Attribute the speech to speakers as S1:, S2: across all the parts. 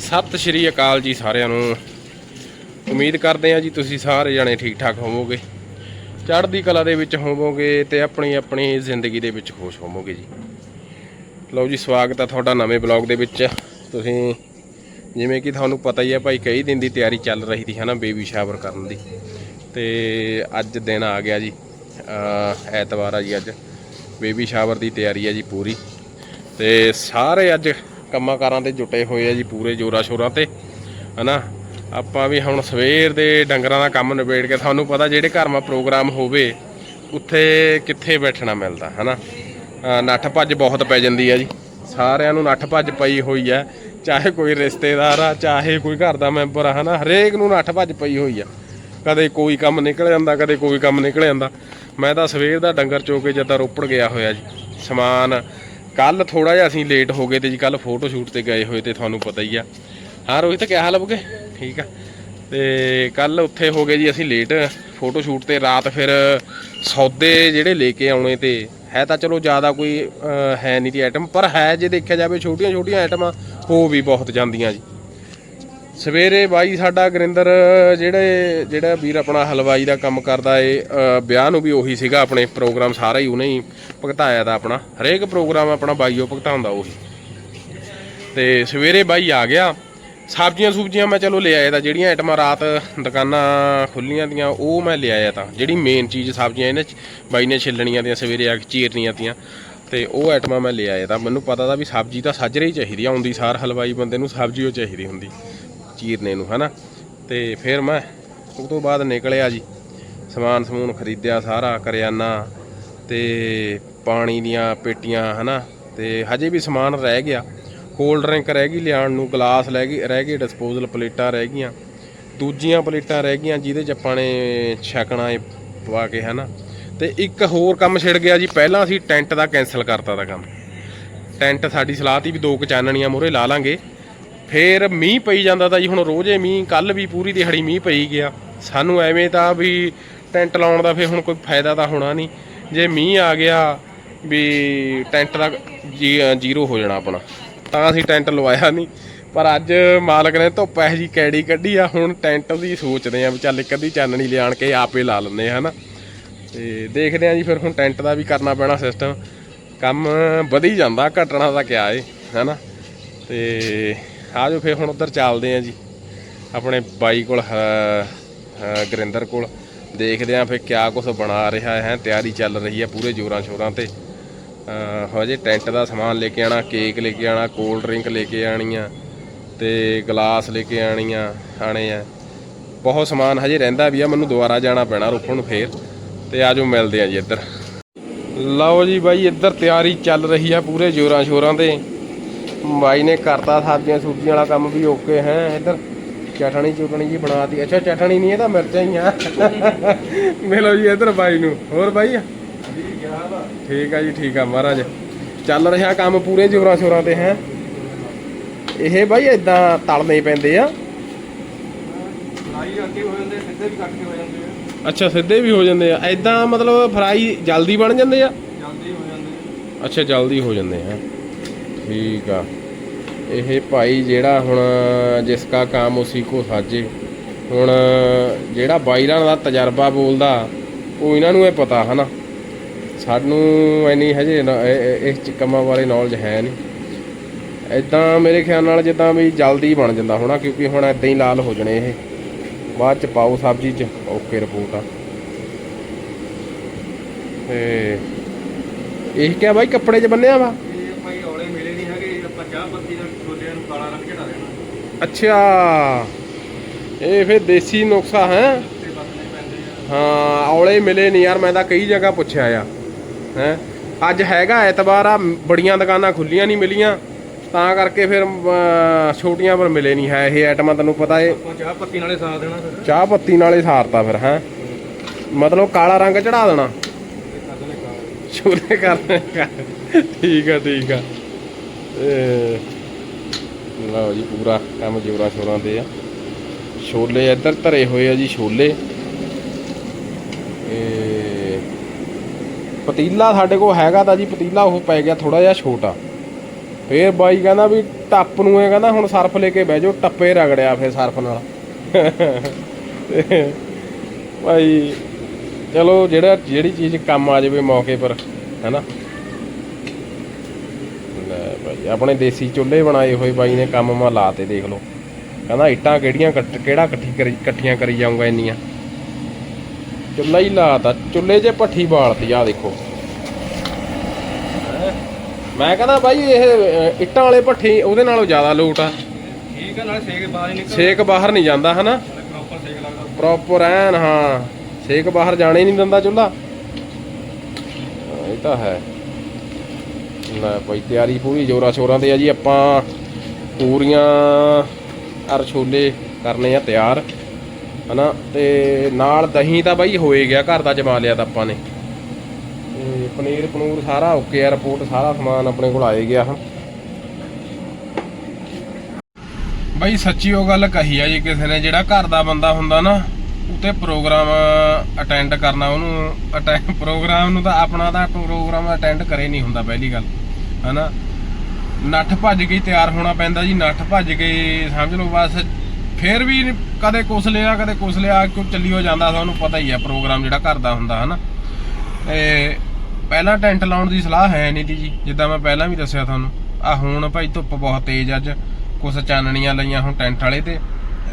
S1: ਸਤਿ ਸ਼੍ਰੀ ਅਕਾਲ ਜੀ ਸਾਰਿਆਂ ਨੂੰ। ਉਮੀਦ ਕਰਦੇ ਹਾਂ ਜੀ ਤੁਸੀਂ ਸਾਰੇ ਜਣੇ ਠੀਕ ਠਾਕ ਹੋਵੋਗੇ। ਚੜ੍ਹਦੀ ਕਲਾ ਦੇ ਵਿੱਚ ਹੋਵੋਗੇ ਤੇ ਆਪਣੀ ਆਪਣੀ ਜ਼ਿੰਦਗੀ ਦੇ ਵਿੱਚ ਖੁਸ਼ ਹੋਵੋਗੇ ਜੀ। ਲਓ ਜੀ, ਸਵਾਗਤ ਆ ਤੁਹਾਡਾ ਨਵੇਂ ਬਲੌਗ ਦੇ ਵਿੱਚ। ਤੁਸੀਂ ਜਿਵੇਂ ਕਿ ਤੁਹਾਨੂੰ ਪਤਾ ਹੀ ਹੈ ਭਾਈ, ਕਈ ਦਿਨ ਦੀ ਤਿਆਰੀ ਚੱਲ ਰਹੀ ਸੀ ਹਨਾ ਬੇਬੀ ਸ਼ਾਵਰ ਕਰਨ ਦੀ। ਤੇ ਅੱਜ ਦਿਨ ਆ ਗਿਆ ਜੀ। ਐਤਵਾਰ ਆ ਜੀ ਅੱਜ। ਬੇਬੀ ਸ਼ਾਵਰ ਦੀ ਤਿਆਰੀ ਹੈ ਜੀ ਪੂਰੀ। ਤੇ ਸਾਰੇ ਅੱਜ ਕੰਮਾਂ ਕਾਰਾਂ ਤੇ ਜੁਟੇ ਹੋਏ ਆ ਜੀ ਪੂਰੇ ਜੋਰਾ ਸ਼ੋਰਾਂ ਤੇ, ਹਨਾ? ਆਪਾਂ ਵੀ ਹੁਣ ਸਵੇਰ ਦੇ ਡੰਗਰਾਂ ਦਾ ਕੰਮ ਨਿਬੇੜ ਕੇ ਤੁਹਾਨੂੰ ਪਤਾ ਜਿਹੜੇ ਘਰ ਮਾ ਪ੍ਰੋਗਰਾਮ ਹੋਵੇ, ਉੱਥੇ ਕਿੱਥੇ ਬੈਠਣਾ ਮਿਲਦਾ, ਹਨਾ? ਅਹ ਨੱਠ ਭੱਜ ਬਹੁਤ ਪੈ ਜਾਂਦੀ ਆ ਜੀ। ਸਾਰਿਆਂ ਨੂੰ ਨੱਠ ਭੱਜ ਪਈ ਹੋਈ ਆ, ਚਾਹੇ ਕੋਈ ਰਿਸ਼ਤੇਦਾਰ ਆ, ਚਾਹੇ ਕੋਈ ਘਰ ਦਾ ਮੈਂਬਰ ਆ, ਹਨਾ? ਹਰੇਕ ਨੂੰ ਨੱਠ ਭੱਜ ਪਈ ਹੋਈ ਆ। ਕਦੇ ਕੋਈ ਕੰਮ ਨਿਕਲ ਜਾਂਦਾ, ਕਦੇ ਕੋਈ ਕੰਮ ਨਿਕਲ ਜਾਂਦਾ। ਮੈਂ ਤਾਂ ਸਵੇਰ ਦਾ ਡੰਗਰ ਚੋ ਕੇ ਜਦਾਂ ਰੋਪੜ ਗਿਆ ਹੋਇਆ ਜੀ। ਸਮਾਨ ਕੱਲ ਥੋੜਾ ਜਿਹਾ ਅਸੀਂ ਲੇਟ ਹੋ ਗਏ ਤੇ ਜੀ ਕੱਲ ਫੋਟੋ ਸ਼ੂਟ ਤੇ ਗਏ ਹੋਏ ਤੇ ਤੁਹਾਨੂੰ ਪਤਾ ਹੀ ਆ। ਹਾਂ, ਰੋਹਿਤ, ਕਿਆ ਹਾਲ ਬੁਗੇ? ਠੀਕ ਆ। ਤੇ ਕੱਲ ਉੱਥੇ ਹੋ ਗਏ ਜੀ, ਅਸੀਂ ਲੇਟ ਫੋਟੋ ਸ਼ੂਟ ਤੇ, ਰਾਤ ਫਿਰ ਸੌਦੇ ਜਿਹੜੇ ਲੈ ਕੇ ਆਉਣੇ ਤੇ, ਹੈ ਤਾਂ ਚਲੋ ਜ਼ਿਆਦਾ ਕੋਈ ਹੈ ਨਹੀਂ ਦੀ ਆਈਟਮ ਪਰ ਹੈ ਜੇ ਦੇਖਿਆ ਜਾਵੇ ਛੋਟੀਆਂ ਛੋਟੀਆਂ ਆਈਟਮਾਂ ਹੋ ਵੀ ਬਹੁਤ ਜਾਂਦੀਆਂ ਜੀ। ਸਵੇਰੇ ਬਾਈ ਸਾਡਾ ਗੁਰਿੰਦਰ, ਜਿਹੜੇ, ਜਿਹੜਾ ਵੀਰ ਆਪਣਾ ਹਲਵਾਈ ਦਾ ਕੰਮ ਕਰਦਾ ਏ ਵਿਆਹ ਨੂੰ ਵੀ ਉਹੀ ਸੀਗਾ ਆਪਣੇ ਪ੍ਰੋਗਰਾਮ ਸਾਰਾ ਹੀ ਉਹਨੇ ਹੀ ਭੁਗਤਾਇਆ ਦਾ ਆਪਣਾ। ਹਰੇਕ ਪ੍ਰੋਗਰਾਮ ਆਪਣਾ ਬਾਈ ਉਹ ਭੁਗਤਾਉਂਦਾ ਉਹੀ। ਤੇ ਸਵੇਰੇ ਬਾਈ ਆ ਗਿਆ। ਸਬਜ਼ੀਆਂ ਸੁਬਜ਼ੀਆਂ ਮੈਂ ਚਲੋ ਲੈ ਆਇਆ ਤਾਂ, ਜਿਹੜੀਆਂ ਆਈਟਮਾਂ ਰਾਤ ਦੁਕਾਨਾਂ ਖੁੱਲੀਆਂ ਦੀਆਂ, ਉਹ ਮੈਂ ਲੈ ਆਇਆ ਤਾਂ। ਜਿਹੜੀ ਮੇਨ ਚੀਜ਼ ਸਬਜ਼ੀਆਂ ਇਹਨੇ 'ਚ, ਬਾਈ ਨੇ ਛਿੱਲਣੀਆਂ ਦੀਆਂ, ਸਵੇਰੇ ਆ ਕੇ ਚੀਰਨੀਆਂ ਤੀਆਂ, ਤੇ ਉਹ ਆਈਟਮਾਂ ਮੈਂ ਲੈ ਆਇਆ ਤਾਂ। ਮੈਨੂੰ ਪਤਾ ਤਾਂ ਵੀ ਸਬਜ਼ੀ ਤਾਂ ਸਾਜਰੇ ਹੀ ਚਾਹੀਦੀ ਆ, ਆਉਂਦੀ ਸਾਰ ਹਲਵਾਈ ਬੰਦੇ ਨੂੰ ਸਬਜ਼ੀ ਉਹ ਚਾਹੀਦੀ ਹੁੰਦੀ। ਚੀਰਨੇ ਨੂੰ ਹਨਾ? ਤੇ ਫਿਰ ਮੈਂ ਉਸ ਤੋਂ ਬਾਅਦ ਨਿਕਲਿਆ ਜੀ, ਸਮਾਨ ਸਮੂਨ ਖਰੀਦਿਆ, ਸਾਰਾ ਕਰਿਆਨਾ ਤੇ ਪਾਣੀ ਦੀਆਂ ਪੇਟੀਆਂ, ਹਨਾ? ਤੇ ਹਜੇ ਵੀ ਸਮਾਨ ਰਹਿ ਗਿਆ। ਕੋਲਡ ਡਰਿੰਕ ਰਹਿ ਗਈ ਲਿਆਉਣ ਨੂੰ, ਗਲਾਸ ਰਹਿ ਗਈ, ਰਹਿ ਗਏ ਡਿਸਪੋਜ਼ਲ ਪਲੇਟਾਂ ਰਹਿ ਗਈਆਂ। ਦੂਜੀਆਂ ਪਲੇਟਾਂ ਰਹਿ ਗਈਆਂ, ਜਿਹਦੇ ਚ ਆਪਾਂ ਨੇ ਛਕਣਾ ਏ ਪਵਾ ਕੇ, ਹਨਾ? ਤੇ ਇੱਕ ਹੋਰ ਕੰਮ ਛਿੜ ਗਿਆ ਜੀ, ਪਹਿਲਾਂ ਅਸੀਂ ਟੈਂਟ ਦਾ ਕੈਨਸਲ ਕਰਤਾ ਦਾ ਕੰਮ। ਟੈਂਟ ਸਾਡੀ ਸਲਾਹ ਤੀ ਵੀ ਦੋ ਕੁ ਚਾਨਣੀਆਂ ਮੂਹਰੇ ਲਾ ਲਾਂਗੇ। ਫੇਰ ਮੀਂਹ ਪਈ ਜਾਂਦਾ ਤਾਂ ਜੀ, ਹੁਣ ਰੋਜ਼ੇ ਮੀਂਹ ਕੱਲ ਵੀ ਪੂਰੀ ਦਿਹਾੜੀ ਮੀਂਹ ਪਈ ਗਿਆ। ਸਾਨੂੰ ਐਵੇਂ ਤਾਂ ਵੀ ਟੈਂਟ ਲਾਉਣ ਦਾ ਫੇਰ ਹੁਣ ਕੋਈ ਫਾਇਦਾ ਤਾਂ ਹੋਣਾ ਨਹੀਂ। ਜੇ ਮੀਂਹ ਆ ਗਿਆ ਵੀ ਟੈਂਟ ਦਾ ਜੀ- ਜ਼ੀਰੋ ਹੋ ਜਾਣਾ ਆਪਣਾ, ਤਾਂ ਅਸੀਂ ਟੈਂਟ ਲਵਾਇਆ ਨਹੀਂ। ਪਰ ਅੱਜ ਮਾਲਕ ਨੇ ਧੁੱਪ ਇਹ ਜੀ ਕੈੜੀ ਕੱਢੀ ਆ, ਹੁਣ ਟੈਂਟ ਦੀ ਸੋਚਦੇ ਆ ਵੀ ਚੱਲ ਇੱਕ ਅੱਧੀ ਚਾਨਣੀ ਲਿਆਣ ਕੇ ਆਪੇ ਲਾ ਲੈਂਦੇ ਆ, ਹਨਾ। ਤੇ ਦੇਖਦੇ ਆ ਜੀ ਫਿਰ ਹੁਣ ਟੈਂਟ ਦਾ ਵੀ ਕਰਨਾ ਪੈਣਾ ਸਿਸਟਮ ਕੰਮ ਵਧੀ ਜਾਂਦਾ, ਘਟਣਾ ਤਾਂ ਕਿਆ ਏ, ਹੈਨਾ। ਤੇ ਆ ਆਜੋ ਫਿਰ ਹੁਣ ਉੱਧਰ ਚੱਲਦੇ ਆ ਜੀ। ਆਪਣੇ ਬਾਈ ਕੋਲ ਹ- ਗੁਰਿੰਦਰ ਕੋਲ। ਦੇਖਦੇ ਆ ਫਿਰ ਕਿਆ ਕੁਝ ਬਣਾ ਰਿਹਾ ਹੈ। ਤਿਆਰੀ ਚੱਲ ਰਹੀ ਹੈ ਪੂਰੇ ਜੋਰਾਂ ਸ਼ੋਰਾਂ ਤੇ। ਹਜੇ ਟੈਂਟ ਦਾ ਸਮਾਨ ਲੈ ਕੇ ਆਣਾ ਕੇਕ ਲੈ ਕੇ ਆਣਾ ਕੋਲਡ ਡਰਿੰਕ ਲੈ ਕੇ ਆਣੀਆਂ ਤੇ ਗਲਾਸ ਲੈ ਕੇ ਆਣੀਆਂ ਆਣੇ ਆ। ਬਹੁਤ ਸਮਾਨ ਹਜੇ ਰਹਿੰਦਾ ਵੀ ਆ, ਮੈਨੂੰ ਦੁਬਾਰਾ ਜਾਣਾ ਪੈਣਾ ਰੋਪੜ ਨੂੰ ਫੇਰ। ਤੇ ਆਜੋ ਮਿਲਦੇ ਆ ਜੀ ਇੱਧਰ। ਲਓ ਜੀ ਬਾਈ, ਇੱਧਰ ਤਿਆਰੀ ਚੱਲ ਰਹੀ ਆ ਪੂਰੇ ਜੋਰਾਂ ਸ਼ੋਰਾਂ ਤੇ। ਬਾਈ ਨੇ ਕਰਤਾ ਸਬਜ਼ੀਆਂ ਸੂਬਜ਼ੀਆਂ ਵਾਲਾ ਕੰਮ ਵੀ ਓਕੇ ਹੈ ਇੱਧਰ ਚਟਣੀ ਚੁਟਣੀ ਜੀ ਬਣਾਤੀ। ਅੱਛਾ ਚਟਣੀ ਨਹੀਂ ਇਹ ਤਾਂ ਮਿਰਚਾਂ ਹੀ ਆ। ਮਿਲੋ ਜੀ ਇੱਧਰ ਬਾਈ ਨੂੰ। ਹੋਰ ਬਾਈ? ਠੀਕ ਆ ਜੀ ਠੀਕ ਆ ਮਹਾਰਾਜ। ਚੱਲ ਰਿਹਾ ਕੰਮ ਪੂਰੇ ਜੋਰਾਂ ਸ਼ੋਰਾਂ ਤੇ ਹੈ। ਇਹ ਬਾਈ ਇਦਾਂ ਤਲਨੇ ਪੈਂਦੇ ਆ
S2: ਫਰਾਈ ਅੱਗੇ ਹੋ ਜਾਂਦੇ ਸਿੱਧੇ ਵੀ ਕੱਟ ਕੇ ਹੋ ਜਾਂਦੇ ਆ।
S1: ਅੱਛਾ ਸਿੱਧੇ ਵੀ ਹੋ ਜਾਂਦੇ ਆ। ਇਦਾਂ ਮਤਲਬ ਫਰਾਈ ਜਲਦੀ ਬਣ ਜਾਂਦੇ ਆ?
S2: ਜਲਦੀ ਹੋ ਜਾਂਦੇ
S1: ਅੱਛਾ ਜਲਦੀ ਹੋ ਜਾਂਦੇ ਆ। ਠੀਕ ਆ। ਇਹ ਭਾਈ ਜਿਹੜਾ ਹੁਣ, ਜਿਸ ਕਾ ਕੰਮ ਉਸੀ ਕੋ ਸਾਜੇ। ਹੁਣ, ਜਿਹੜਾ ਬਾਈਰਾਂ ਦਾ ਤਜਰਬਾ ਬੋਲਦਾ, ਉਹ ਇਹਨਾਂ ਨੂੰ ਇਹ ਪਤਾ ਹਨਾ। ਸਾਨੂੰ ਐਨੀ ਹਜੇ ਇਸ ਚ ਕੰਮਾਂ ਬਾਰੇ ਨੌਲੇਜ ਹੈ ਨਹੀਂ। ਇਦਾਂ ਮੇਰੇ ਖਿਆਲ ਨਾਲ ਜਿੱਦਾਂ ਵੀ ਜਲਦੀ ਬਣ ਜਾਂਦਾ ਹੋਣਾ, ਕਿਉਂਕਿ ਹੁਣ ਇਦਾਂ ਹੀ ਲਾਲ ਹੋ ਜਣੇ ਇਹ। ਬਾਅਦ ਚ ਪਾਓ ਸਬਜ਼ੀ ਚ, ਓਕੇ ਰਿਪੋਰਟ ਆ। ਤੇ, ਇਹ ਕਿਆ ਬਾਈ, ਕੱਪੜੇ 'ਚ ਬੰਨਿਆ ਵਾ
S2: ਇਹ ਭਾਈ ਔਲੇ ਮਿਲੇ ਨਹੀਂ ਹੈਗੇ ਆਪਾਂ ਚਾਹ ਪੱਤੀ ਦਾ ਛੋਲਿਆਂ ਨੂੰ ਕਾਲਾ ਰੰਗ ਚੜਾ ਦੇਣਾ
S1: ਅੱਛਾ। ਇਹ ਫਿਰ ਦੇਸੀ ਨੁਕਸਾ ਹੈ? ਹਾਂ ਔਲੇ ਮਿਲੇ ਨਹੀਂ ਯਾਰ ਮੈਂ ਤਾਂ ਕਈ ਜਗ੍ਹਾ ਪੁੱਛਿਆ ਆ। ਹੈ? ਅੱਜ ਹੈਗਾ ਐਤਵਾਰ ਆ ਬੜੀਆਂ ਦੁਕਾਨਾਂ ਖੁੱਲੀਆਂ ਨਹੀਂ ਮਿਲੀਆਂ। ਤਾਂ ਕਰਕੇ ਫਿਰ ਛੋਟੀਆਂ ਪਰ ਮਿਲੇ ਨਹੀਂ ਹੈ ਇਹ ਆਈਟਮਾਂ ਤੈਨੂੰ ਪਤਾ ਏ।
S2: ਚਾਹ ਪੱਤੀ ਨਾਲੇ ਸਾਥ ਦੇਣਾ ਫਿਰ।
S1: ਚਾਹ ਪੱਤੀ ਨਾਲੇ ਸਾਰਤਾ ਫਿਰ ਹੈ? ਮਤਲਬ ਕਾਲਾ ਰੰਗ ਚੜਾ ਦੇਣਾ। ਛੋਲੇ ਕਰ ਠੀਕ ਆ ਠੀਕ ਆ। ਲਓ ਜੀ, ਪੂਰਾ ਕੰਮ ਜੋਰਾਂ ਸ਼ੋਰਾਂ ਤੇ ਆ। ਛੋਲੇ ਇੱਧਰ ਧਰੇ ਹੋਏ ਆ ਜੀ, ਛੋਲੇ। ਇਹ ਪਤੀਲਾ ਸਾਡੇ ਕੋਲ ਹੈਗਾ ਤਾਂ ਜੀ, ਪਤੀਲਾ ਉਹ ਪੈ ਗਿਆ ਥੋੜਾ ਜਿਹਾ ਛੋਟਾ। ਫੇਰ ਬਾਈ ਕਹਿੰਦਾ ਵੀ ਟੱਪ ਨੂੰ ਇਹ ਕਹਿੰਦਾ, ਹੁਣ ਸਰਫ ਲੈ ਕੇ ਬਹਿ ਜਾਓ, ਟੱਪੇ ਰਗੜਿਆ ਫਿਰ ਸਰਫ ਨਾਲ। ਤੇ ਭਾਈ, ਚਲੋ ਜਿਹੜਾ, ਜਿਹੜੀ ਚੀਜ਼ ਕੰਮ ਆ ਜਾਵੇ ਮੌਕੇ ਪਰ ਹੈਨਾ ਭਾਈ ਆਪਣੇ ਦੇਸੀ ਚੁੱਲ੍ਹੇ ਬਣਾਏ ਹੋਏ ਬਾਈ ਨੇ ਕੰਮ ਮਾ ਲਾਤੇ ਦੇਖ ਲਓ। ਕਹਿੰਦਾ ਇੱਟਾਂ ਕਿਹੜੀਆਂ ਕਿਹੜਾ ਇਕੱਠੀ ਕਰੀ ਇਕੱਠੀਆਂ ਕਰੀ ਜਾਊਂਗਾ ਇੰਨੀਆਂ। ਚੁੱਲ੍ਹਾ ਹੀ ਲਾਤਾ ਚੁੱਲ੍ਹੇ 'ਚ ਭੱਠੀ ਬਾਲਤੀ ਆ ਦੇਖੋ। ਮੈਂ ਕਹਿੰਦਾ ਬਾਈ ਇਹ ਇੱਟਾਂ ਵਾਲੇ ਭੱਠੀ ਉਹਦੇ ਨਾਲੋਂ ਜ਼ਿਆਦਾ ਲੋਟ ਆ।
S2: ਠੀਕ ਹੈ ਨਾਲੇ ਸੇਕ ਬਾਹਰ ਹੀ ਨਿਕਲ
S1: ਛੇਕ ਬਾਹਰ ਨਹੀਂ ਜਾਂਦਾ ਹਨਾ?
S2: ਪ੍ਰੋਪਰ ਸੇਕ ਲੱਗਦਾ।
S1: ਪ੍ਰੋਪਰ ਐਨ ਹਾਂ। ਛੇਕ ਬਾਹਰ ਜਾਣੇ ਨਹੀਂ ਦਿੰਦਾ ਚੁੱਲ੍ਹਾ। ਇਹ ਤਾਂ ਹੈ। ਲੈ ਭਾਈ ਤਿਆਰੀ ਪੂਰੀ ਜੋਰਾ ਸ਼ੋਰਾਂ ਤੇ ਆ ਜੀ, ਆਪਾਂ ਪੂਰੀਆਂ ਅਰ ਛੋਲੇ ਕਰਨੇ ਆ ਤਿਆਰ, ਹਨਾ? ਤੇ ਨਾਲ ਦਹੀਂ ਤਾਂ ਬਾਈ ਹੋਏ ਗਿਆ, ਘਰ ਦਾ ਜਮਾ ਲਿਆ ਤਾਂ ਆਪਾਂ ਨੇ। ਤੇ ਪਨੀਰ ਪਨੂਰ ਸਾਰਾ ਓਕੇ ਆ, ਰਿਪੋਰਟ ਸਾਰਾ ਸਮਾਨ ਆਪਣੇ ਕੋਲ ਆਏ ਗਿਆ ਹਾਂ ਬਾਈ, ਸੱਚੀ ਉਹ ਗੱਲ ਕਹੀ ਆ ਜੀ ਕਿਸੇ ਨੇ, ਜਿਹੜਾ ਘਰ ਦਾ ਬੰਦਾ ਹੁੰਦਾ ਨਾ, ਉਤੇ ਪ੍ਰੋਗਰਾਮ ਅਟੈਂਡ ਕਰਨਾ, ਉਹਨੂੰ ਅਟੈਂਡ ਪ੍ਰੋਗਰਾਮ ਨੂੰ ਤਾਂ ਆਪਣਾ ਤਾਂ ਪ੍ਰੋਗਰਾਮ ਅਟੈਂਡ ਕਰੇ ਨਹੀਂ ਹੁੰਦਾ, ਪਹਿਲੀ ਗੱਲ। ਹਨਾ? ਨੱਠ ਭੱਜ ਕੇ ਹੀ ਤਿਆਰ ਹੋਣਾ ਪੈਂਦਾ ਜੀ, ਨੱਠ ਭੱਜ ਕੇ, ਸਮਝ ਲਓ ਬਸ। ਫੇਰ ਵੀ ਕਦੇ ਕੁਛ ਲਿਆ, ਕਦੇ ਕੁਛ ਲਿਆ, ਕਿਉਂ ਚੱਲੀ ਹੋ ਜਾਂਦਾ ਤੁਹਾਨੂੰ ਪਤਾ ਹੀ ਆ, ਪ੍ਰੋਗਰਾਮ ਜਿਹੜਾ ਘਰ ਦਾ ਹੁੰਦਾ, ਹਨਾ? ਤੇ ਪਹਿਲਾਂ ਟੈਂਟ ਲਾਉਣ ਦੀ ਸਲਾਹ ਹੈ ਨਹੀਂ ਤੀ ਜੀ, ਜਿੱਦਾਂ ਮੈਂ ਪਹਿਲਾਂ ਵੀ ਦੱਸਿਆ ਤੁਹਾਨੂੰ। ਆ ਹੁਣ ਭਾਈ ਧੁੱਪ ਬਹੁਤ ਤੇਜ਼ ਅੱਜ। ਕੁਛ ਚਾਨਣੀਆਂ ਲਈਆਂ ਹੁਣ ਟੈਂਟ ਵਾਲੇ ਤੇ।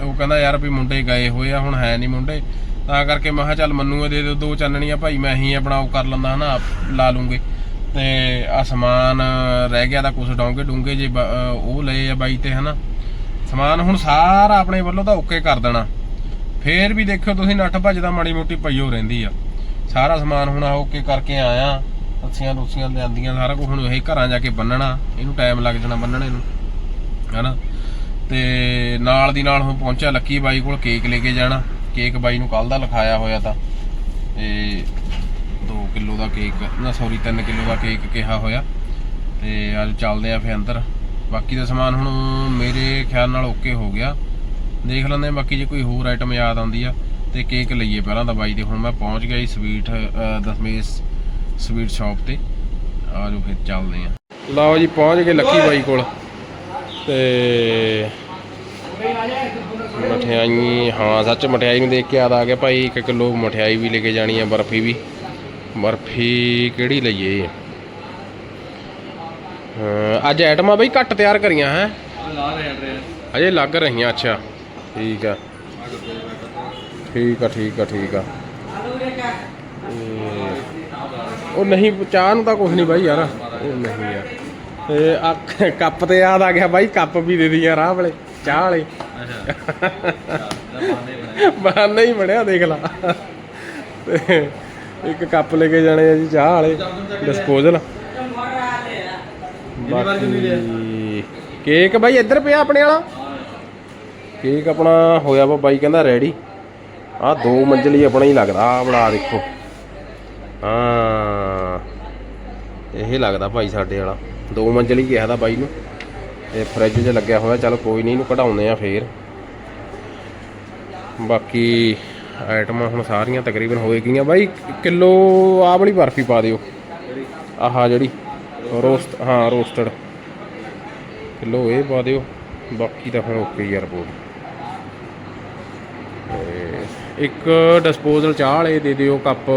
S1: ਉਹ ਕਹਿੰਦਾ ਯਾਰ ਵੀ ਮੁੰਡੇ ਗਏ ਹੋਏ ਆ, ਹੁਣ ਹੈ ਨਹੀਂ ਮੁੰਡੇ। ਤਾਂ ਕਰਕੇ ਮੈਂ ਕਿਹਾ ਚੱਲ ਮੰਨੂ ਇਹ ਦੇ ਦਿਓ ਦੋ ਚਾਨਣੀਆਂ, ਭਾਈ ਮੈਂ ਹੀ ਆਪਣਾ ਉਹ ਕਰ ਲੈਂਦਾ, ਹਨਾ? ਆਪ ਲਾ ਲੂੰਗੇ। ਤੇ ਆ ਸਮਾਨ ਰਹਿ ਗਿਆ ਤਾਂ ਕੁਛ ਡੋਂਗੇ ਡੂੰਗੇ ਜੇ ਬ- ਉਹ ਲਏ ਆ ਬਾਈ ਤੇ, ਹਨਾ? ਸਮਾਨ ਹੁਣ ਸਾਰਾ ਆਪਣੇ ਵੱਲੋਂ ਤਾਂ ਓਕੇ ਕਰ ਦੇਣਾ। ਫੇਰ ਵੀ ਦੇਖਿਓ ਤੁਸੀਂ ਨੱਠ ਭੱਜਦਾ ਮਾੜੀ ਮੋਟੀ ਪਈਓ ਰਹਿੰਦੀ ਆ। ਸਾਰਾ ਸਮਾਨ ਹੁਣ ਆ ਓਕੇ ਕਰਕੇ ਆਇਆ। ਅੱਛੀਆਂ ਰੁੱਸੀਆਂ ਲਿਆਂਦੀਆਂ, ਸਾਰਾ ਕੁਝ ਹੁਣ ਇਹ ਘਰਾਂ ਜਾ ਕੇ ਬੰਨਣਾ। ਇਹਨੂੰ ਟਾਈਮ ਲੱਗ ਜਾਣਾ ਬੰਨਣੇ ਨੂੰ, ਹਨਾ? ਤੇ ਨਾਲ ਦੀ ਨਾਲ ਹੁਣ ਪਹੁੰਚਿਆ ਲੱਕੀ ਬਾਈ ਕੋਲ ਕੇਕ ਲੈ ਕੇ ਜਾਣਾ। ਕੇਕ ਬਾਈ ਨੂੰ ਕੱਲ ਦਾ ਲਿਖਾਇਆ ਹੋਇਆ ਤਾਂ। ਇਹ 2 ਕਿਲੋ ਦਾ ਕੇਕ ਨਾ ਸੌਰੀ 3 ਕਿਲੋ ਦਾ ਕੇਕ ਕਿਹਾ ਹੋਇਆ। ਤੇ ਅੱਜ ਚੱਲਦੇ ਆ ਫੇ ਅੰਦਰ। ਬਾਕੀ ਦਾ ਸਮਾਨ ਹੁਣ ਮੇਰੇ ਖਿਆਲ ਨਾਲ ਓਕੇ ਹੋ ਗਿਆ। ਦੇਖ ਲੈਂਦੇ ਹਾਂ ਬਾਕੀ ਜੇ ਕੋਈ ਹੋਰ ਆਈਟਮ ਯਾਦ ਆਉਂਦੀ ਆ ਤੇ ਕੇਕ ਲਈਏ ਪਹਿਲਾਂ ਤਾਂ ਬਾਈ ਦੇ। ਹੁਣ ਮੈਂ ਪਹੁੰਚ ਗਿਆ ਜੀ sweet uh, Dasmesh sweet shop ਤੇ। ਆ ਜਾਓ ਫਿਰ ਚੱਲਦੇ ਆ। ਲਓ ਜੀ ਪਹੁੰਚ ਗਏ ਲੱਕੀ ਬਾਈ ਕੋਲ। ਤੇ ਮਠਿਆਈ ਹਾਂ ਸੱਚ ਮਠਿਆਈ ਨੂੰ ਦੇਖ ਕੇ ਯਾਦ ਆ ਗਿਆ ਭਾਈ 1 ਕਿਲੋ ਮਠਿਆਈ ਵੀ ਲੈ ਕੇ ਜਾਣੀ ਆ ਬਰਫੀ ਵੀ। ਬਰਫੀ ਕਿਹੜੀ ਲਈਏ? ਅੱਜ ਆਈਟਮਾਂ ਬਈ ਘੱਟ ਤਿਆਰ ਕਰੀਆਂ ਹੈ? ਅਜੇ ਲੱਗ ਰਹੀਆਂ ਅੱਛਾ। ਠੀਕ ਆ। ਠੀਕ ਆ ਠੀਕ ਆ ਠੀਕ ਆ। ਉਹ ਨਹੀਂ ਚਾਹ ਨੂੰ ਤਾਂ ਕੁਝ ਨਹੀਂ ਬਾਈ ਯਾਰ ਉਹ ਨਹੀਂ ਯਾਰ ਤੇ ਆ ਕੱਪ ਤੇ ਯਾਦ ਆ ਗਿਆ ਬਾਈ ਕੱਪ ਵੀ ਦੇ ਦਿਆਂ ਰਾਹ ਵਾਲੇ ਚਾਹ ਵਾਲੇ।
S2: ਅੱਛਾ।
S1: ਬਹਾਨਾ ਹੀ ਬਣਿਆ। ਦੇਖ ਲਾ। ਇੱਕ ਕੱਪ ਲੈ ਕੇ ਜਾਣੇ ਆ ਜੀ ਚਾਹ ਵਾਲੇ ਡਿਸਪੋਜ਼ਲ ਬਾਕੀ ਕੇਕ ਬਾਈ ਇੱਧਰ ਪਿਆ ਆਪਣੇ ਵਾਲਾ। ਕੇਕ ਆਪਣਾ ਹੋਇਆ ਵਾ ਬਾਈ ਕਹਿੰਦਾ ਰੈਡੀ ਆ ਦੋ ਮੰਜ਼ਲੀ ਆਪਣਾ ਹੀ ਲੱਗਦਾ ਆ ਬਣਾ ਦੇਖੋ। ਹਾਂ, ਇਹ ਲੱਗਦਾ ਭਾਈ ਸਾਡੇ ਵਾਲਾ। ਦੋ ਮੰਜ਼ਲੀ ਕਿਹਾ ਦਾ ਬਾਈ ਨੂੰ। ਇਹ ਫਰਿੱਜ 'ਚ ਲੱਗਿਆ ਹੋਇਆ, ਚਲ ਕੋਈ ਨਹੀਂ ਇਹਨੂੰ ਕਢਾਉਂਦੇ ਆ ਫੇਰ। ਬਾਕੀ ਆਈਟਮਾਂ ਹੁਣ ਸਾਰੀਆਂ ਤਕਰੀਬਨ ਹੋਏ ਗਈਆਂ। ਬਾਈ ਕਿਲੋ ਆਹ ਵਾਲੀ ਬਰਫੀ ਪਾ ਦਿਓ। ਆਹ ਜਿਹੜੀ ਰੋਸਟ ਹਾਂ ਰੋਸਟਡ। ਕਿਲੋ ਇਹ ਪਾ ਦਿਓ। ਬਾਕੀ ਤਾਂ ਹੁਣ ਓਕੇ ਯਾਰ ਬੋਲ ਇੱਕ ਡਿਸਪੋਜ਼ਲ ਚਾਹ ਵਾਲੇ ਦੇ ਦਿਓ ਕੱਪ।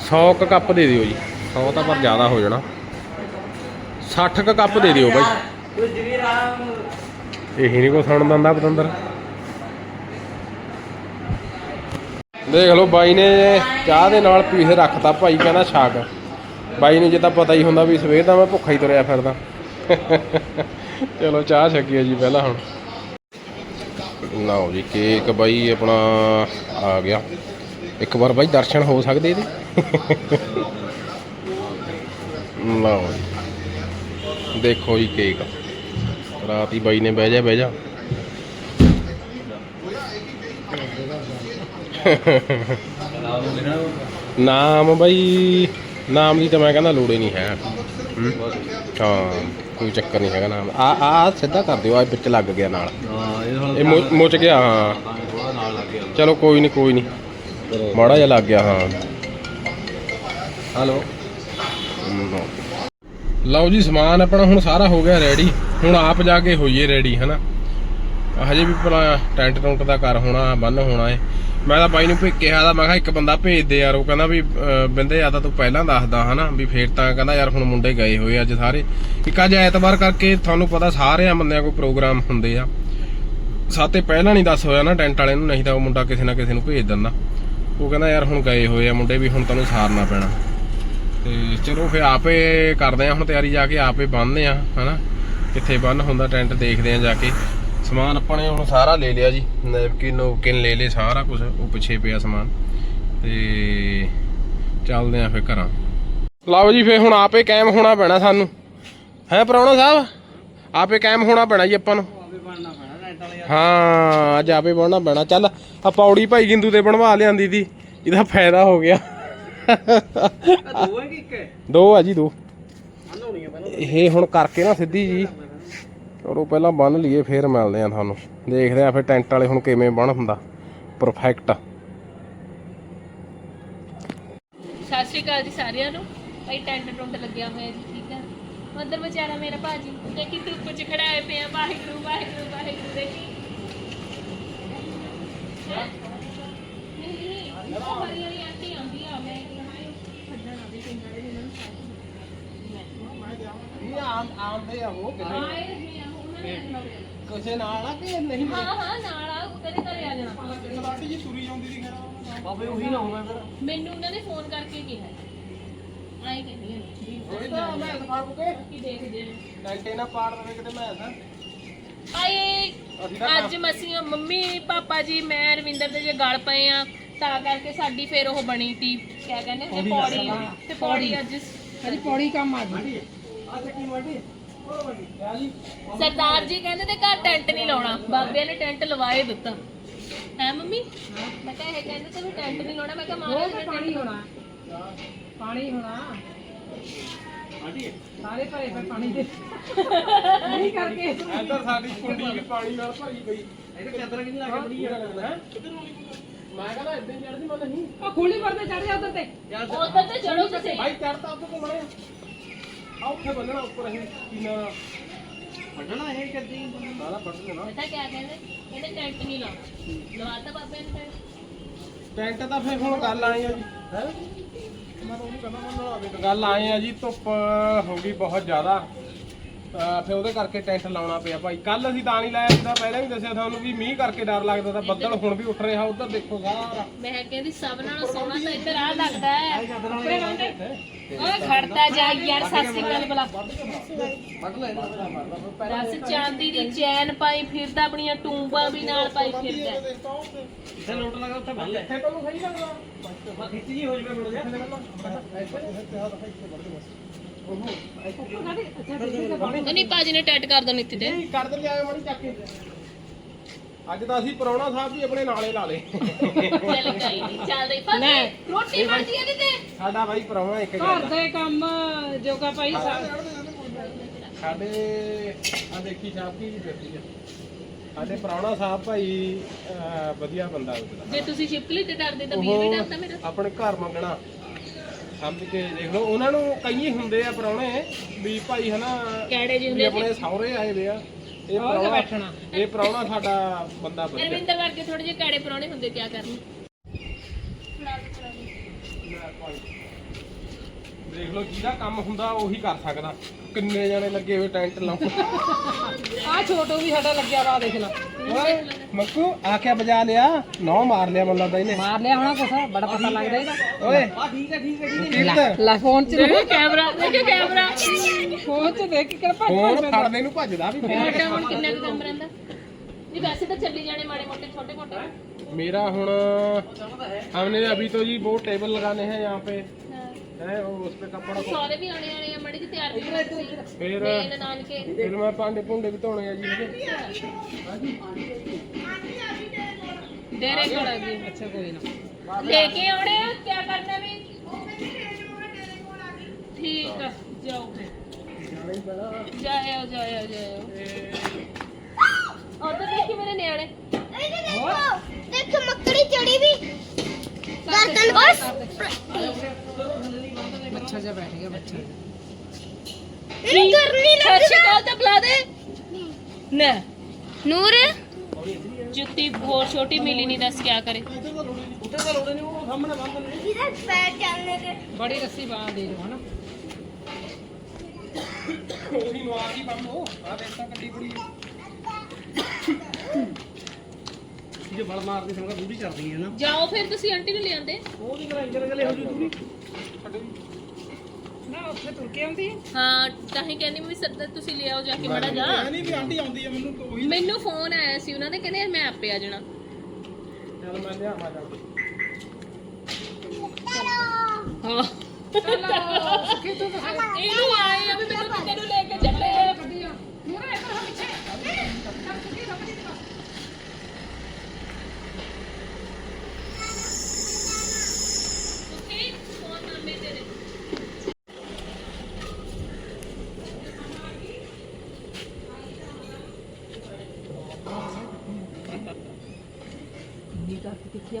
S1: 100 ਕੁ ਕੱਪ ਦੇ ਦਿਓ ਜੀ। 100 ਤਾਂ ਪਰ ਜ਼ਿਆਦਾ ਹੋ ਜਾਣਾ। 60 ਕੁ ਕੱਪ ਦੇ ਦਿਓ ਬਾਈ। ਇਹੀ ਨਹੀਂ ਕੋ ਸੁਣ ਦਿੰਦਾ ਪਤੰਦਰ। ਦੇਖ ਲਓ ਬਾਈ ਨੇ ਚਾਹ ਦੇ ਨਾਲ ਪੀਸ ਰੱਖਤਾ ਭਾਈ, ਕਹਿੰਦਾ ਛਾਕ। ਬਾਈ ਨੂੰ ਜੇ ਤਾਂ ਪਤਾ ਹੀ ਹੁੰਦਾ ਵੀ ਸਵੇਰ ਦਾ ਮੈਂ ਭੁੱਖਾ ਹੀ ਤੁਰਿਆ ਫਿਰਦਾ। ਚਲੋ ਚਾਹ ਛਕੀਏ ਜੀ ਪਹਿਲਾਂ ਹੁਣ। ਲਓ ਜੀ, ਕੇਕ ਬਾਈ ਆਪਣਾ ਆ ਗਿਆ। ਇੱਕ ਵਾਰ ਬਾਈ ਦਰਸ਼ਨ ਹੋ ਸਕਦੇ ਇਹਦੇ? ਲਓ ਜੀ। ਦੇਖੋ ਜੀ ਕੇਕ। ਰਾਤ ਹੀ ਬਾਈ ਨੇ ਬਹਿ ਜਾ ਬਹਿ ਜਾ।
S2: ਨਾਮ
S1: ਬਾਈ ਨਾਮ ਦੀ ਤਾਂ ਮੈਂ ਕਹਿੰਦਾ ਲੋੜ ਹੀ ਨਹੀਂ ਹੈ। ਹੂੰ? ਹਾਂ ਕੋਈ ਚੱਕਰ ਨਹੀਂ ਹੈਗਾ ਨਾਮ। ਆ ਆ ਸਿੱਧਾ ਕਰ ਦਿਓ ਆ ਵਿੱਚ ਲੱਗ ਗਿਆ ਨਾਲ।
S2: ਹਾਂ ਇਹ ਹੁਣ
S1: ਇਹ ਮੁ- ਮੁੱਚ ਗਿਆ ਹਾਂ।
S2: ਥੋੜਾ ਨਾਲ ਲੱਗ ਗਿਆ
S1: ਚਲੋ ਕੋਈ ਨਹੀਂ ਕੋਈ ਨਹੀਂ। ਮਾੜਾ ਜਿਹਾ ਲੱਗ ਗਿਆ ਹਾਂ।
S2: ਹਲੋ।
S1: ਲਓ ਜੀ ਸਮਾਨ ਆਪਣਾ ਹੁਣ ਸਾਰਾ ਹੋ ਗਿਆ ਰੈਡੀ ਹੁਣ ਆਪ ਜਾ ਕੇ ਹੋਈਏ ਰੈਡੀ ਹਨਾ? ਹਜੇ ਵੀ ਭਲਾ ਟੈਂਟ ਟੁੰਟ ਦਾ ਕਰ ਹੋਣਾ, ਬੰਨ ਹੋਣਾ ਏ। ਮੈਂ ਤਾਂ ਬਾਈ ਨੂੰ ਭੇ ਕਿਹਾ ਦਾ ਮੈਂ ਕਿਹਾ ਇੱਕ ਬੰਦਾ ਭੇਜ ਦੇ ਯਾਰ, ਉਹ ਕਹਿੰਦਾ ਵੀ ਬਿੰਦੇ, ਆ ਤਾਂ ਤੂੰ ਪਹਿਲਾਂ ਦੱਸਦਾ ਹਨਾ, ਵੀ ਫੇਰ ਤਾਂ ਕਹਿੰਦਾ ਯਾਰ ਹੁਣ ਮੁੰਡੇ ਗਏ ਹੋਏ ਅੱਜ ਸਾਰੇ। ਇੱਕ ਅੱਜ ਐਤਵਾਰ ਕਰਕੇ ਤੁਹਾਨੂੰ ਪਤਾ ਸਾਰਿਆਂ ਬੰਦਿਆਂ ਕੋਈ ਪ੍ਰੋਗਰਾਮ ਹੁੰਦੇ ਆ। ਸਾਤੇ ਪਹਿਲਾਂ ਨਹੀਂ ਦੱਸ ਹੋਇਆ ਨਾ ਟੈਂਟ ਵਾਲੇ ਨੂੰ, ਨਹੀਂ ਤਾਂ ਉਹ ਮੁੰਡਾ ਕਿਸੇ ਨਾ ਕਿਸੇ ਨੂੰ ਭੇਜ ਦਿੰਦਾ। ਉਹ ਕਹਿੰਦਾ ਯਾਰ ਹੁਣ ਗਏ ਹੋਏ ਆ ਮੁੰਡੇ, ਵੀ ਹੁਣ ਤੁਹਾਨੂੰ ਸਾਰਨਾ ਪੈਣਾ। ਤੇ ਚਲੋ ਫੇ ਆਪੇ ਕਰਦੇ ਆ ਹੁਣ ਤਿਆਰੀ ਜਾ ਕੇ, ਆਪੇ ਬੰਨਦੇ ਆ, ਹਨਾ। ਕਿੱਥੇ ਬੰਨ ਹੁੰਦਾ, ਟੈਂਟ ਦੇਖਦੇ ਆ ਜਾ ਕੇ। ਸਮਾਨ ਆਪਾਂ ਨੇ ਹੁਣ ਸਾਰਾ ਲੈ ਲਿਆ ਜੀ। ਨੈਪਕਿਨ ਨੋਕਿਨ ਲੈ ਲਏ ਸਾਰਾ ਕੁਝ ਉਹ ਪਿੱਛੇ ਪਿਆ ਸਮਾਨ। ਤੇ ਚੱਲਦੇ ਆ ਫੇ ਘਰਾਂ। ਲਓ ਜੀ ਫੇ ਹੁਣ ਆਪੇ ਕਾਇਮ ਹੋਣਾ ਪੈਣਾ ਸਾਨੂੰ। ਹੈ ਪ੍ਰਾਹੁਣਾ ਸਾਹਿਬ? ਆਪੇ ਕਾਇਮ ਹੋਣਾ ਪੈਣਾ ਜੀ ਆਪਾਂ ਨੂੰ। ਹਾਂ ਅੱਜ ਆਪੇ ਬਣਨਾ ਪੈਣਾ। ਚੱਲ ਆ ਪੌੜੀ ਭਾਈ ਗਿੰਦੂ ਤੇ ਬਣਵਾ ਲਿਆਂਦੀ ਦੀ। ਇਹਦਾ ਫਾਇਦਾ ਹੋ ਗਿਆ।
S2: ਦੋ ਹੈ ਕਿ ਇੱਕ। ਹੈ
S1: ਦੋ ਆ ਜੀ ਦੋ। ਇਹ ਹੁਣ ਕਰਕੇ ਨਾ ਸਿੱਧੀ ਜੀ। ਚਲੋ ਪਹਿਲਾਂ ਬੰਨ ਲਈਏ ਫੇਰ ਮਿਲਦੇ ਆ ਤੁਹਾਨੂੰ। ਦੇਖਦੇ ਆ ਫਿਰ ਟੈਂਟ ਵਾਲੇ ਹੁਣ ਕਿਵੇਂ ਬਣ ਹੁੰਦਾ ਪਰਫੈਕਟ
S3: ਸਤਿ ਸ਼੍ਰੀ ਅਕਾਲ ਜੀ ਸਾਰਿਆਂ ਨੂੰ। ਭਾਈ ਟੈਂਟ ਟੁੰਟ ਲੱਗਿਆ ਹੋਇਆ ਜੀ ਠੀਕ ਹੈ। ਉਧਰ ਵਿਚਾਰਾ ਮੇਰਾ ਭਾਜੀ। ਦੇਖੀ ਧੁੱਪ ਚ ਖੜਾ ਹੈ ਪਿਆ। ਵਾਹਿਗੁਰੂ ਵਾਹਿਗੁਰੂ ਵਾਹਿਗੁਰੂ ਦੇਖੀ। ਹੈਂ? ਨਹੀਂ ਨਹੀਂ ਉਹ ਹਰੀ ਹਰੀ ਆਂਟੀ ਆਉਂਦੀ ਆ ਮੈਂ ਛੱਡਣ ਆਉਂਦੀ ਪਿੰਡਾਂ ਦੇ ਇਹਨਾਂ ਨੂੰ
S1: ਇਹ ਆਮ ਆਉਂਦੇ ਆ ਉਹ
S3: ਆਏ ਹੋਏ ਆ। ਉਹਨਾਂ ਨੇ
S1: ਕਿਸੇ ਨਾਲ ਆ ਕਿ ਨਹੀਂ?
S3: ਹਾਂ ਹਾਂ ਨਾਲ ਆ ਕਦੇ ਘਰੇ ਆ ਜਾਣਾ।
S1: ਲਾਟੀ ਜੀ ਤੁਰੀ ਜਾਂਦੀ ਦੀ ਖੈਰ
S2: ਬਾਬੇ ਉਹੀ ਨਾ ਹੋਵੇ ਫਿਰ।
S3: ਮੈਨੂੰ ਉਹਨਾਂ ਨੇ ਫੋਨ ਕਰਕੇ ਕਿਹਾ। ਆਏ ਕਹਿੰਦੀ
S1: ਓਏ ਜਾ ਮੈਂ ਦਿਖਾ ਬੁਕੇ
S3: ਕੀ। ਦੇਖਦੇ ਨੇ
S1: ਟੈਂਟੇ ਨਾ ਪਾੜ ਦੇਵੇ ਕਿਤੇ ਮੈਂ ਤਾਂ।
S3: ਆਏ
S1: ਤਾਂ
S3: ਅੱਜ ਮਸੀਆਂ ਮੰਮੀ ਪਾਪਾ ਜੀ ਮੈਂ ਰਵਿੰਦਰ ਦੇ ਜੇ ਗਲ ਪਏ ਆ ਤਾਂ ਕਰਕੇ ਸਾਡੀ ਫੇਰ ਉਹ ਬਣੀ ਤੀ। ਕਿਆ ਕਹਿੰਦੇ ਹੁੰਦੇ ਪੌੜੀ ਤੇ ਪੌੜੀ ਅੱਜ
S4: ਅਰੇ ਪੌੜੀ ਕੰਮ ਆ ਗਈ।
S2: ਆ ਚੱਕੀ ਉਹ ਜੀ
S3: ਸਰਦਾਰ ਜੀ ਕਹਿੰਦੇ ਤੇ ਘਰ ਟੈਂਟ ਨਹੀਂ ਲਾਉਣਾ। ਬਾਬੇ ਨੇ ਟੈਂਟ ਲਵਾਏ ਦਿੱਤਾ। ਹੈ ਮੰਮੀ? ਮੈਂ ਕਿਹਾ ਇਹ ਕਹਿੰਦੇ ਤੇ ਵੀ ਟੈਂਟ ਨਹੀਂ ਲਾਉਣਾ। ਮੈਂ ਕਿਹਾ ਨੇ
S4: ਪਾਣੀ ਹੋਣਾ ਪਾਣੀ ਹੋਣਾ। ਸਾਰੇ ਭਰੇ ਪਏ ਪਾਣੀ ਦੇ। ਨਹੀਂ ਕਰਕੇ।
S1: ਇੱਧਰ ਸਾਡੀ ਕੁੰਡੀ ਵੀ ਪਾਣੀ ਨਾਲ ਭਰੀ ਪਈ।
S2: ਇਹਦੇ ਚਾਦਰ ਕਿੰਨੀ ਲੱਗ ਬੜੀ ਹੈ।
S1: ਹੈ? ਮੈਂ ਕਹਿੰਦਾ ਇੱਦਾਂ ਚੜਦੀ ਮੈਂ ਨਹੀਂ।
S4: ਉਹ ਖੂਲੀ ਪਰਦੇ ਚੜ ਜਾ ਉਧਰ ਤੇ।
S3: ਉਧਰ ਤੇ ਚੜੋ ਤੁਸੀਂ।
S1: ਭਾਈ ਚੜਦਾ ਉੱਤੇ ਕੋਲ ਮੜਿਆ ਆ ਉੱਥੇ ਬੰਨਣਾ ਉੱਪਰ ਇਹ ਕੀਨਾ?
S2: ਫੜਨਾ ਇਹ ਕਰਦੀ
S1: ਸਾਰਾ ਫੜ ਲੈਣਾ।
S3: ਪਤਾ ਕਿਆ ਕਹਿੰਦੇ? ਕਹਿੰਦੇ ਟੈਂਟ ਨਹੀਂ ਲਾਉਣਾ। ਲਵਾਤਾ ਬਾਬੇ ਨੇ ਟੈਂਟ
S1: ਟੈਂਟ ਤਾਂ ਫਿਰ ਹੁਣ ਗੱਲ ਆਈ ਆ ਜੀ। ਹੈ? ਮੈਂ ਤਾਂ ਉਹਨੂੰ ਕਹਿੰਦਾ ਮੈਂ ਨਲਾਵੇ ਗੱਲ ਆਏ ਆ ਜੀ ਧੁੱਪ ਹੋ ਗਈ ਬਹੁਤ ਜ਼ਿਆਦਾ। ਅਹ ਫਿਰ ਉਹਦੇ ਕਰਕੇ ਟੈਂਟ ਲਾਉਣਾ ਪਿਆ ਭਾਈ। ਕੱਲ ਅਸੀਂ ਤਾਂ ਨਹੀਂ ਲਾਇਆ ਸੀ ਤਾਂ ਪਹਿਲਾਂ ਵੀ ਦੱਸਿਆ ਤੁਹਾਨੂੰ ਵੀ ਮੀਂਹ ਕਰਕੇ ਡਰ ਲੱਗਦਾ ਤਾਂ ਬੱਦਲ ਹੁਣ ਵੀ ਉੱਠ ਰਿਹਾ ਉਧਰ ਦੇਖੋ ਸਾਰਾ।
S3: ਮੈਂ ਕਹਿੰਦੀ ਸਭ ਨਾਲੋਂ ਸੋਹਣਾ ਤਾਂ ਇੱਧਰ ਆ ਲੱਗਦਾ ਹੈ। ਓਏ ਖੜਤਾ ਜਾ ਯਾਰ ਸ੍ਰੀ ਅਕਾਲ ਬਲਾ ਰਸ ਚਾਂਦੀ ਦੀ ਚੈਨ ਪਾਈ ਫਿਰਦਾ ਆਪਣੀਆਂ ਟੂੰਬਾਂ ਵੀ ਨਾਲ ਪਾਈ ਫਿਰਦਾ।
S2: ਇੱਥੇ ਲੋਟ ਲਗਾ ਉੱਥੇ ਲੈ।
S1: ਇੱਥੇ ਤੁਹਾਨੂੰ ਸਹੀ ਲੱਗਦਾ।
S2: ਖਿੱਚ ਜੀ ਹੋ ਜਵੇ ਮੁੜ ਜਾ
S3: ਨਹੀਂ ਭਾਜੀ ਨੇ ਟੈਟ ਕਰ ਦੇਣੀ ਇੱਥੇ ਤੇ।
S1: ਨਹੀਂ ਕਰ ਦੇ ਲਿਆਓ ਮੜੀ ਚੱਕ ਕੇ। ਅੱਜ ਤਾਂ ਅਸੀਂ ਪਰੌਣਾ ਸਾਹਿਬ ਵੀ ਆਪਣੇ ਨਾਲੇ ਲਾ ਲਏ।
S3: ਚੱਲ ਗਈ ਨਹੀਂ ਚੱਲਦੇ। ਭਾਜੀ ਰੋਟੀ ਬਣਦੀ ਇਹਦੇ ਤੇ?
S1: ਸਾਡਾ ਭਾਈ ਪਰੌਣਾ ਇੱਕ
S4: ਘਰ
S1: ਗੱਲ
S4: ਦੇ ਕੰਮ ਜੋਗਾ ਭਾਈ ਸਾ-
S1: ਸਾਡੇ ਆ ਦੇਖੀ ਸਾਹਿਬ ਕੀ ਫਿਰਦੀ ਆ। ਸਾਡੇ ਪਰੌਣਾ ਸਾਹਿਬ ਭਾਈ ਅਹ, ਵਧੀਆ ਬੰਦਾ। ਉਹਦਾ
S3: ਜੇ ਤੁਸੀਂ ਸ਼ਿਪਕਲੀ ਤੇ ਡਰਦੇ ਤਾਂ ਵੀਰ ਵੀ ਡਰਦਾ ਮੇਰਾ।
S1: ਆਪਣੇ ਘਰ ਮੰਗਣਾ। ਸਮਝ ਕੇ ਦੇਖ ਲਓ। ਉਹਨਾਂ ਨੂੰ ਕਈ ਹੁੰਦੇ ਆ ਪਰੌਣੇ ਵੀ ਭਾਈ ਹਨਾ
S3: ਕਿਹੜੇ
S1: ਵੀ
S3: ਹੁੰਦੇ
S1: ਆਪਣੇ ਸਹੁਰੇ ਆਏ ਵੇ ਆ। ਇਹ ਪਰੌਣਾ। ਇਹ ਪਰੌਣਾ ਸਾਡਾ ਬੰਦਾ ਵਧੀਆ
S3: ਰਵਿੰਦਰ ਵਰਗੇ ਥੋੜੇ ਜਿਹੇ ਕੈੜੇ ਪਰੌਣੇ ਹੁੰਦੇ ਕਿਆ ਕਰਨ?
S1: ਦੇਖ ਲਓ ਜਿਹਦਾ ਕੰਮ ਹੁੰਦਾ ਉਹੀ ਕਰ ਸਕਦਾ ਕਿੰਨੇ ਜਣੇ ਲੱਗੇ ਹੋਏ ਟੈਂਟ ਲਾਉਣ
S4: ਆਹ ਛੋਟੂ ਵੀ ਸਾਡਾ ਲੱਗਿਆ ਵਾ ਦੇਖ ਲੈ
S1: ਓਏ ਮੱਕੂ ਆਖਿਆ ਬਜਾ ਲਿਆ ਨੌ ਮਾਰ ਲਿਆ ਮੈਨੂੰ ਲੱਗਦਾ ਇਹਨੇ
S4: ਮਾਰ ਲਿਆ ਹੋਣਾ ਕੁਛ ਬੜਾ ਪਤਾ ਲੱਗਦਾ ਇਹਦਾ
S1: ਓਏ
S2: ਆ ਠੀਕ ਹੈ ਠੀਕ ਹੈ ਠੀਕ ਹੈ
S1: ਕਿਰਤ
S4: ਲੈ ਫੋਨ ਚ
S3: ਦੇਖੋ ਕੈਮਰਾ ਦੇਖੋ ਕੈਮਰਾ
S4: ਫੋਨ ਚ ਦੇਖ ਕੇ ਕਿਹੜਾ ਭੱਜ
S1: ਫੋਨ ਫੜਨੇ ਨੂੰ ਭੱਜਦਾ ਵੀ ਫੋਨ
S3: ਮੋਟਾ ਹੁਣ ਕਿੰਨਾ ਕੁ ਕੰਮ ਰਹਿੰਦਾ ਨਹੀਂ ਵੈਸੇ ਤਾਂ ਚੱਲੀ ਜਾਣੇ ਮਾੜੇ ਮੋਟੇ ਛੋਟੇ ਮੋਟੇ
S1: मेरा हुन हमने अभी तो जी वो टेबल लगाने हैं यहाँ पे है और उस पे कपड़ा को
S3: ਸਾਰੇ ਵੀ ਆਣੇ ਆਣੇ ਆ ਮੜੀ ਜੀ ਤਿਆਰ ਵੀ ਕਰੋ ਤੁਸੀਂ
S1: फिर
S3: ਮੇਲ ਨਾਨਕੇ
S1: फिर मैं पांडे पुंडे भी धोने हैं जी इसके।
S3: ਡੇਰੇ ਕੋਲ ਜੀ
S4: ਅੱਛਾ ਕੋਈ ਨਾ
S3: ਲੈ ਕੇ ਆਉਣੇ ਆ ਕੀ ਕਰਨਾ ਵੀ ਠੀਕ ਆ ਜਾਓ ਫਿਰ ਜਾਇਓ ਜਾਇਓ ਜਾਇਓ ਉਧਰ ਦੇਖੀ ਮੇਰੇ ਨਿਆਣੇ
S5: ਦੇਖ ਮੱਕੜੀ ਚੜੀ ਵੀ ਗਰਦਨ ਬਸ
S4: ਬੱਚਾ ਜਿਹਾ ਬੈਠ ਗਿਆ ਬੱਚਾ।
S5: ਨਹੀਂ ਕਰਨੀ
S3: ਸਤਿ ਸ਼੍ਰੀ ਅਕਾਲ ਤਾਂ ਬੁਲਾ ਦੇ। ਨਾ।
S5: ਨੂਰ।
S3: ਜੁੱਤੀ ਹੋਰ ਛੋਟੀ ਮਿਲੀ ਨਹੀਂ ਦੱਸ ਕਿਆ ਕਰੇ।
S5: ਜਿਹਦਾ ਪੈਰ ਚੱਲਨੇ ਕੇ
S4: ਬੜੀ ਰੱਸੀ ਬਾਹ ਦੇ ਦੋ ਹਨਾ।
S2: ਜੇ ਬਲ ਮਾਰਦੀ ਸੰਗਾ ਦੂਰੀ ਚੱਲਦੀ ਹੈ ਨਾ।
S3: ਜਾਓ ਫਿਰ ਤੁਸੀਂ ਆਂਟੀ ਨੂੰ ਲਿਆਂਦੇ
S2: ਉਹ ਗਲਾਂ ਇੰਜਰ ਗਲੇ ਹੋ ਜੂ ਦੂਰੀ।
S4: ਨਾ ਉੱਥੇ ਤੁਰ ਕੇ ਆਉਂਦੀ।
S3: ਹਾਂ ਤਾਂ ਹੀ ਕਹਿੰਦੀ ਮੈਂ ਸਰ ਤੁਸੀਂ ਲਿਆਓ ਜਾ ਕੇ ਮੜਾ ਜਾ।
S2: ਨਹੀਂ ਵੀ ਆਂਟੀ ਆਉਂਦੀ ਹੈ ਮੈਨੂੰ ਉਹੀ
S3: ਮੈਨੂੰ ਫੋਨ ਆਇਆ ਸੀ ਉਹਨਾਂ ਦੇ ਕਹਿੰਦੇ ਮੈਂ ਆਪੇ ਆ ਜਾਣਾ।
S2: ਚੱਲ ਮੈਂ ਲਿਆ ਮਾ ਜਾ ਕੇ।
S3: ਹਾਂ।
S4: ਸੁਖੀ ਤੂੰ ਤਾਂ
S3: ਇਹਨੂੰ ਆਏ ਆ ਵੀ ਮੈਨੂੰ ਕਿਤੇ ਨੂੰ ਲੈ ਕੇ ਚੱਲੇ
S4: ਕੱਢੀ ਆ ਨੂਰ ਇੱਧਰ ਆ ਪਿੱਛੇ ਚੱਲ ਸੁਖੀ ਰੁਕ ਜੀ
S3: ਤੁਸੀਂ ਫੋਨ ਮਾਮੇ ਤੇਰੇ ਨੀ ਕਰ ਕਿੱਥੇ ਆ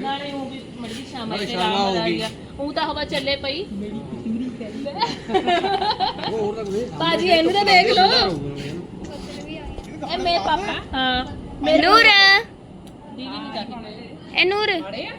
S2: ਨਾਲੇ ਉਹ
S3: ਵੀ ਮੜੀ ਸ਼ਾਮ
S2: ਨਾਲੇ
S3: ਤੇ
S2: ਸ਼ਾਮਾਂ
S3: ਰਾਮ
S2: ਹੋ ਗਈ।
S3: ਆ। ਉਹ ਤਾਂ ਹਵਾ ਚੱਲੇ ਪਈ। ਭਾਜੀ ਇਹਨੂੰ ਤਾਂ ਦੇਖ ਲਓ। ਇਹ ਮੇਰੇ ਪਾਪਾ। ਹਾਂ।
S5: ਨੂਰ।
S3: ਦੀਦੀ ਨਹੀਂ ਜਾ ਕੇ
S5: ਇਹ ਨੂਰ
S4: ਬੜੇ ਆ